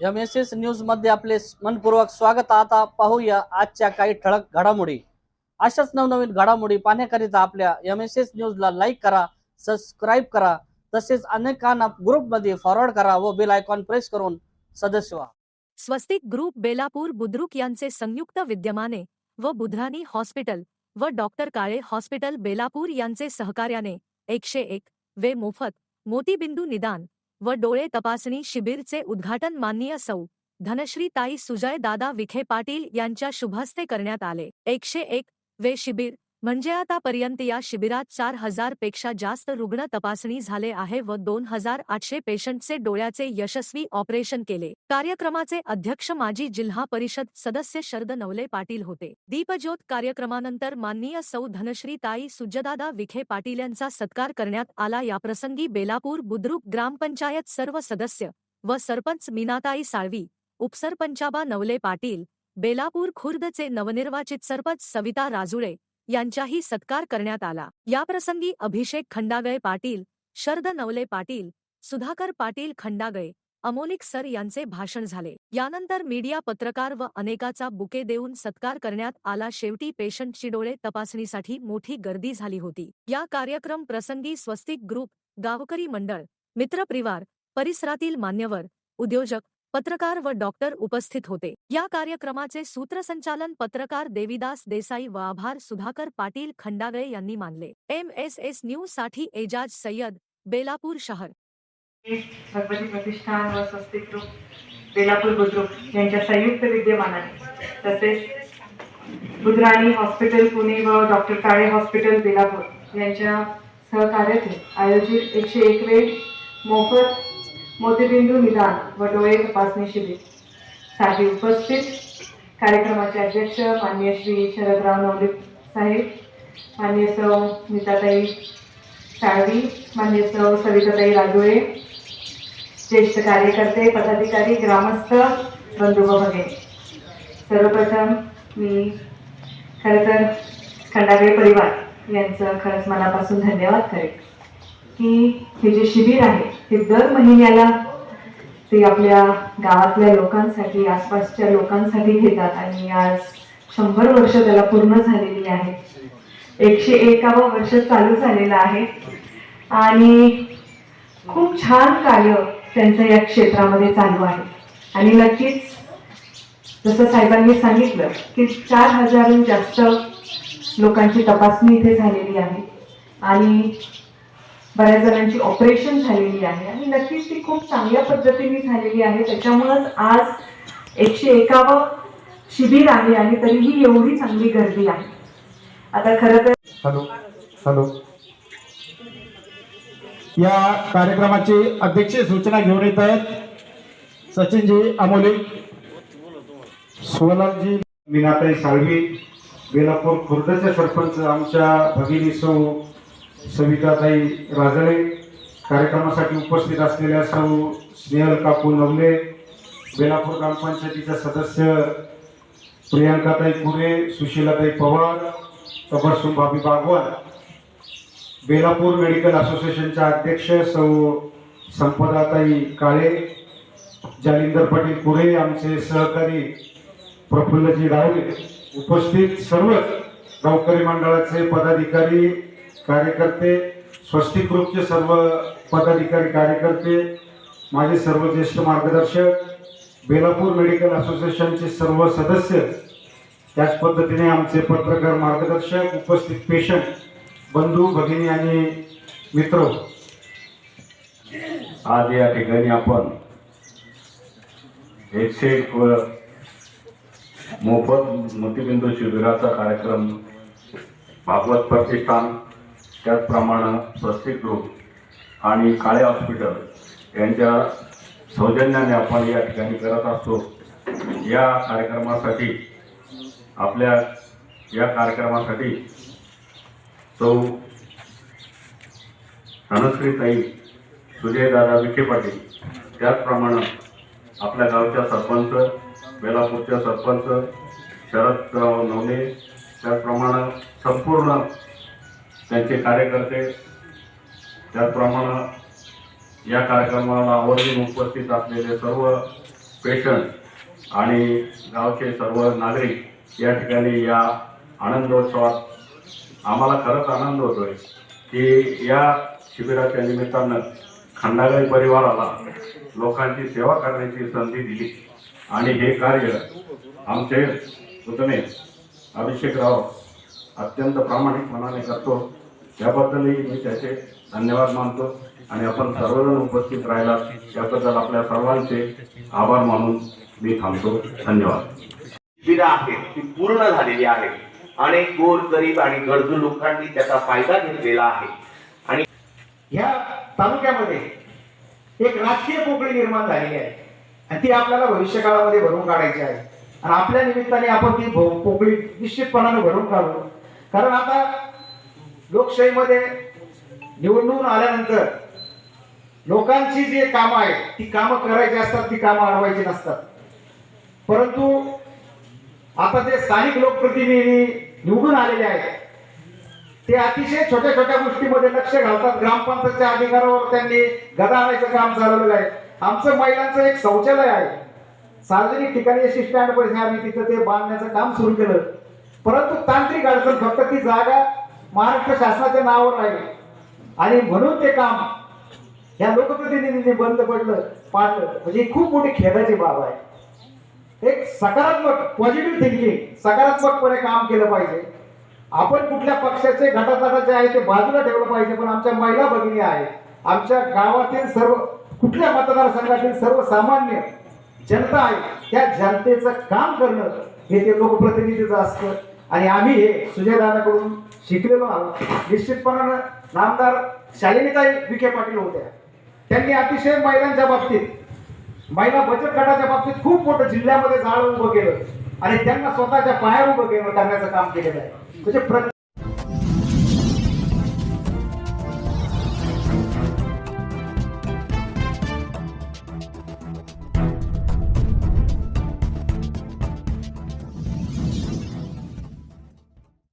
M S S न्यूजमध्ये आपले मनपूर्वक स्वागत. आता पाहूया आजच्या काही ठळक घडामोडी. अशाच नवनवीन घडामोडी पाहण्याकरिता आपल्या एम एस एस न्यूजला लाईक करा सबस्क्राईब करा तसेच अनेकांना ग्रुपमध्ये फॉरवर्ड करा व बेल आयकॉन प्रेस करून सदस्य व्हा. स्वस्तिक ग्रुप बेलापूर बुद्रुक यांचे संयुक्त विद्यमाने व बुधरानी हॉस्पिटल व डॉक्टर काळे हॉस्पिटल बेलापूर यांचे सहकार्याने एकशे एक वे मोफत मोतीबिंदू निदान व डोळे तपासणी शिबिरचे उद्घाटन माननीय सौ. धनश्री ताई सुजय दादा विखे पाटील यांच्या शुभहस्ते करण्यात आले. एकशे एक वे शिबिर म्हणजे आतापर्यंत या शिबिरात चार हजारपेक्षा जास्त रुग्ण तपासणी झाले आहे व दोन हजार आठशे पेशंटचे डोळ्याचे यशस्वी ऑपरेशन केले. कार्यक्रमाचे अध्यक्ष माजी जिल्हा परिषद सदस्य शरद नवले पाटील होते. दीपज्योत कार्यक्रमानंतर माननीय सौ धनश्री ताई सुजदादा विखे पाटील यांचा सत्कार करण्यात आला. याप्रसंगी बेलापूर बुद्रुक ग्रामपंचायत सर्व सदस्य व सरपंच मीनाताई साळवी उपसरपंचाबा नवले पाटील बेलापूर खुर्दचे नवनिर्वाचित सरपंच सविता राजुळे यांचाही सत्कार करण्यात आला. याप्रसंगी अभिषेक खंडागळे पाटील शरद नवले पाटील सुधाकर पाटील खंडागळे अमोलिक सर यांचे भाषण झाले. यानंतर मीडिया पत्रकार व अनेकाचा बुके देऊन सत्कार करण्यात आला. शेवटी पेशंटची डोळे तपासणीसाठी मोठी गर्दी झाली होती. या कार्यक्रम प्रसंगी स्वस्तिक ग्रुप गावकरी मंडळ मित्रपरिवार परिसरातील मान्यवर उद्योजक पत्रकार व डॉक्टर उपस्थित होते. या कार्यक्रमाचे सूत्रसंचालन पत्रकार देविदास देसाई व आभार सुधाकर पाटील खंडागळे यांनी मानले. एम एस एस न्यूजसाठी एजाज सय्यद बेलापूर शहर. भगवती प्रतिष्ठान व स्वस्तिक बेलापूर बुद्रुक यांच्या संयुक्त विद्यमानाने तसेच बुधराणी हॉस्पिटल पुणे व डॉक्टर काळे हॉस्पिटल बेलापूर यांच्या सहकार्यातून आयोजित एकशे एक वेळ मोफत मोतीबिंदू निदान व डोळे तपासणी शिबिर. साठी उपस्थित कार्यक्रमाचे अध्यक्ष मान्य श्री शरदराव नवले साहेब माननीय सौ नीताताई साळवी मान्य सौ सविताताई राजोळे ज्येष्ठ कार्यकर्ते पदाधिकारी ग्रामस्थ बंधू सर्वप्रथम मी खरं तर खंडागळे परिवार यांचं खरंच मनापासून धन्यवाद करेन. की हे जे शिबिर आहे ते दर महिन्याला ते आपल्या गावातल्या लोकांसाठी आसपासच्या लोकांसाठी घेतात आणि आज शंभर वर्ष त्याला पूर्ण झालेली आहे. एकशे एकावं वर्ष चालू झालेलं आहे. आणि खूप छान कार्य त्यांचं या क्षेत्रामध्ये चालू आहे. आणि नक्कीच जसं साहेबांनी सांगितलं की चार हजारहून जास्त लोकांची तपासणी इथे झालेली आहे. आणि बऱ्याच जणांची ऑपरेशन झालेली आहे आणि नक्कीच ती खूप चांगल्या पद्धतीने झालेली आहे. त्याच्यामुळंच आज एकशे एकावं शिबिर आहे आणि तरीही एवढी चांगली गर्दी आहे. आता खरं तर हॅलो हॅलो. या कार्यक्रमाची अध्यक्ष सूचना घेऊन येत आहेत. सचिनजी अमोले. सोलारजी मीनाताई साळवी बेलापूर खुर्दचे सरपंच आमच्या भगिनी सौ सविताताई राजळे कार्यक्रमासाठी उपस्थित असलेल्या सौ स्नेहल काकू नवले बेलापूर ग्रामपंचायतीच्या सदस्य प्रियांकाताई कुरे सुशीलाताई पवार तबस्सुम भाभी बागवान बेलापूर मेडिकल असोसिएशनच्या अध्यक्ष सौ संपदाताई काळे जालिंदर पाटील कुरे आमचे सहकारी प्रफुल्लजी रावले उपस्थित सर्वच गावकरी मंडळाचे पदाधिकारी कार्यकर्ते स्वस्तिक ग्रुपचे सर्व पदाधिकारी कार्यकर्ते माझे सर्व ज्येष्ठ मार्गदर्शक बेलापूर मेडिकल असोसिएशनचे सर्व सदस्य त्याच पद्धतीने आमचे पत्रकार मार्गदर्शक उपस्थित पेशंट बंधू भगिनी आणि मित्र. आज या ठिकाणी आपण एकशे एक मोफत मोतीबिंदू शिबिराचा कार्यक्रम भागवत प्रतिष्ठान त्याचप्रमाणे स्वस्तिक ग्रुप आणि काळे हॉस्पिटल यांच्या सौजन्याने आपण या ठिकाणी करत असतो. या कार्यक्रमासाठी आपल्या या कार्यक्रमासाठी सौ धनश्रीताई सुजयदादा विखे पाटील त्याचप्रमाणे आपल्या गावच्या सरपंच बेलापूरच्या सरपंच शरदराव नवने त्याचप्रमाणे संपूर्ण त्यांचे कार्यकर्ते त्याचप्रमाणे या कार्यक्रमाला आवर्जून उपस्थित असलेले सर्व पेशंट आणि गावचे सर्व नागरिक या ठिकाणी या आनंदोत्सवात आम्हाला खरंच आनंद होतोय की या शिबिराच्या निमित्तानं खंडागरी परिवाराला लोकांची सेवा करण्याची संधी दिली. आणि हे कार्य आमचे पुतणे अभिषेकराव अत्यंत प्रामाणिकपणाने करतो. याबद्दलही मी त्याचे धन्यवाद मानतो आणि आपण सर्वजण उपस्थित राहिला त्याबद्दल आपल्या सर्वांचे आभार मानून मी थांबतो. धन्यवाद. शिबिरं आहेत ती पूर्ण झालेली आहे. अनेक गोर गरीब आणि गरजू लोकांनी त्याचा फायदा घेतलेला आहे. आणि ह्या तालुक्यामध्ये एक राजकीय पोकळी निर्माण झालेली आहे. आणि ती आपल्याला भविष्य काळामध्ये भरून काढायची आहे. आणि आपल्या निमित्ताने आपण ती पोकळी निश्चितपणाने भरून काढू. कारण आता लोकशाहीमध्ये निवडणून आल्यानंतर लोकांची जी कामं आहेत ती कामं करायची असतात ती कामं अडवायची नसतात. परंतु आता जे स्थानिक लोकप्रतिनिधी निवडून आलेले आहेत ते अतिशय छोट्या छोट्या गोष्टीमध्ये लक्ष घालतात. ग्रामपंचायतच्या अधिकारावर त्यांनी गदा आणायचं काम चालवलेलं आहे. आमचं महिलांचं एक शौचालय आहे. सार्वजनिक ठिकाणी अशी स्टँड पैसे आम्ही तिथं ते बांधण्याचं काम सुरू केलं. परंतु तांत्रिक अडचण फक्त ती जागा महाराष्ट्र शासनाच्या नावावर आहे आणि म्हणून ते काम या लोकप्रतिनिधींनी बंद पडलं पाडलं. म्हणजे खूप मोठी खेदाची बाब आहे. एक सकारात्मक पॉझिटिव्ह थिंकिंग सकारात्मकपणे काम केलं पाहिजे. आपण कुठल्या पक्षाचे घटातटाचे आहे ते बाजूला ठेवलं पाहिजे पण आमच्या महिला भगिनी आहेत. आमच्या गावातील सर्व कुठल्या मतदारसंघातील सर्वसामान्य जनता आहे त्या जनतेचं काम करणं हे ते लोकप्रतिनिधीचं असतं. आणि आम्ही हे सुजयदानाकडून शिकलेलो आहोत. निश्चितपणानं नामदार शालिनीताई विखे पाटील होत्या. त्यांनी अतिशय महिलांच्या बाबतीत महिला बचत गटाच्या बाबतीत खूप मोठं जिल्ह्यामध्ये जाळं उभं केलं आणि त्यांना स्वतःच्या पायावर उभं केलं करण्याचं काम केलेलं आहे. म्हणजे